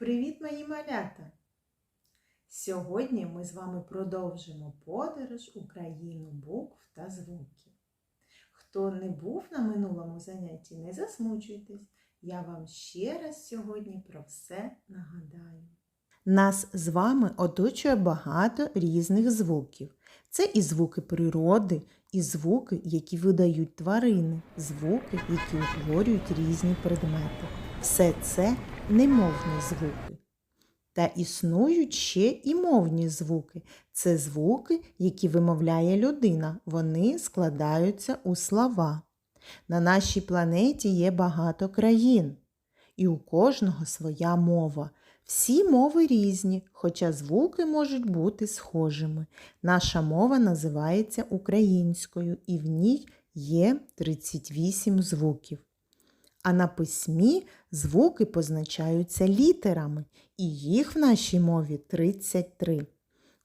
Привіт, мої малята! Сьогодні ми з вами продовжимо подорож у країну букв та звуків. Хто не був на минулому занятті, не засмучуйтесь. Я вам ще раз сьогодні про все нагадаю. Нас з вами оточує багато різних звуків. Це і звуки природи, і звуки, які видають тварини, звуки, які утворюють різні предмети. Все це немовні звуки. Та існують ще і мовні звуки. Це звуки, які вимовляє людина. Вони складаються у слова. На нашій планеті є багато країн, і у кожного своя мова. Всі мови різні, хоча звуки можуть бути схожими. Наша мова називається українською, і в ній є 38 звуків. А на письмі звуки позначаються літерами, і їх в нашій мові 33.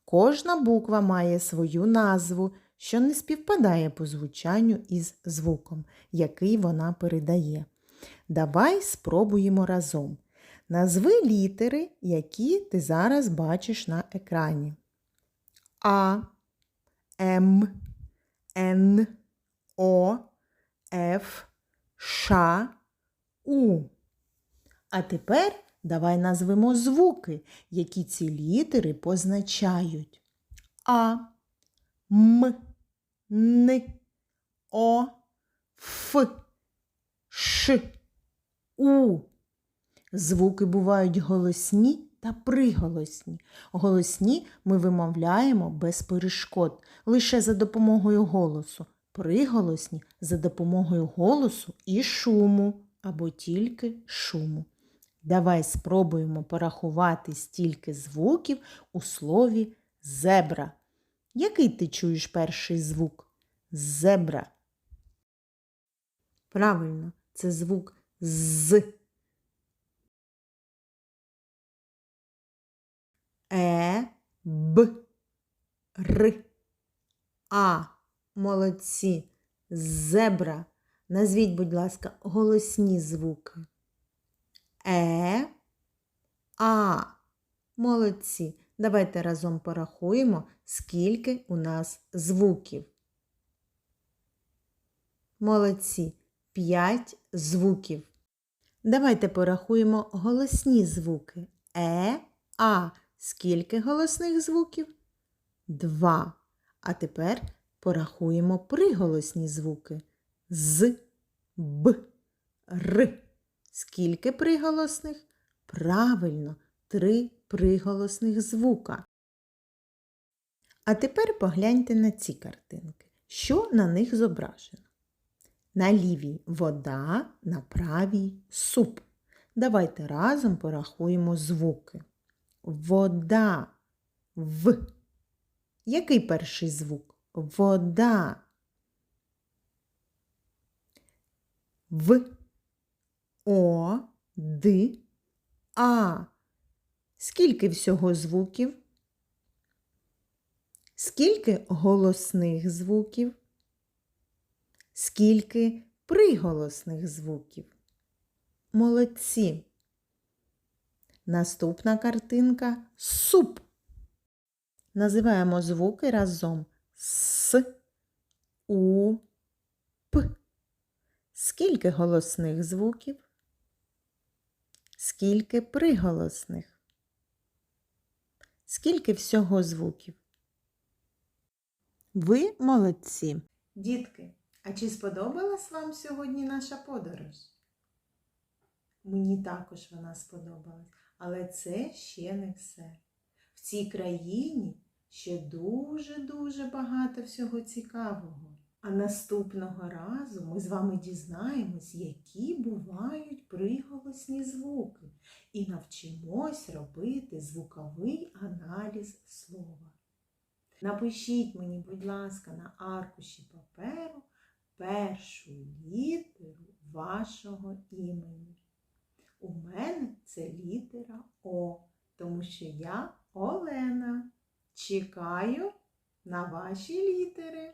Кожна буква має свою назву, що не співпадає по звучанню із звуком, який вона передає. Давай спробуємо разом. Назви літери, які ти зараз бачиш на екрані. А, М, Н, О, Ф, Ш, У. А тепер давай назвемо звуки, які ці літери позначають. А, М, Н, О, Ф, Ш, У. Звуки бувають голосні та приголосні. Голосні ми вимовляємо без перешкод, лише за допомогою голосу. Приголосні за допомогою голосу і шуму або тільки шуму. Давай спробуємо порахувати стільки звуків у слові зебра. Який ти чуєш перший звук? Зебра. Правильно, це звук з. Е, Б, Р, А. Молодці. Зебра. Назвіть, будь ласка, голосні звуки. Е, А. Молодці. Давайте разом порахуємо, скільки у нас звуків. Молодці. П'ять звуків. Давайте порахуємо голосні звуки. Е, А. Скільки голосних звуків? Два. А тепер порахуємо приголосні звуки. З, Б, Р. Скільки приголосних? Правильно, три приголосних звука. А тепер погляньте на ці картинки. Що на них зображено? На лівій вода, на правій суп. Давайте разом порахуємо звуки. Вода. В. Який перший звук? Вода. В. О. Д. А. Скільки всього звуків? Скільки голосних звуків? Скільки приголосних звуків? Молодці. Наступна картинка суп. Називаємо звуки разом С, У. Скільки голосних звуків? Скільки приголосних? Скільки всього звуків? Ви молодці. Дітки, а чи сподобалась вам сьогодні наша подорож? Мені також вона сподобалась. Але це ще не все. В цій країні ще дуже-дуже багато всього цікавого. А наступного разу ми з вами дізнаємось, які бувають приголосні звуки, і навчимось робити звуковий аналіз слова. Напишіть мені, будь ласка, на аркуші паперу першу літеру вашого імені. У мене це літера О, тому що я Олена. Чекаю на ваші літери.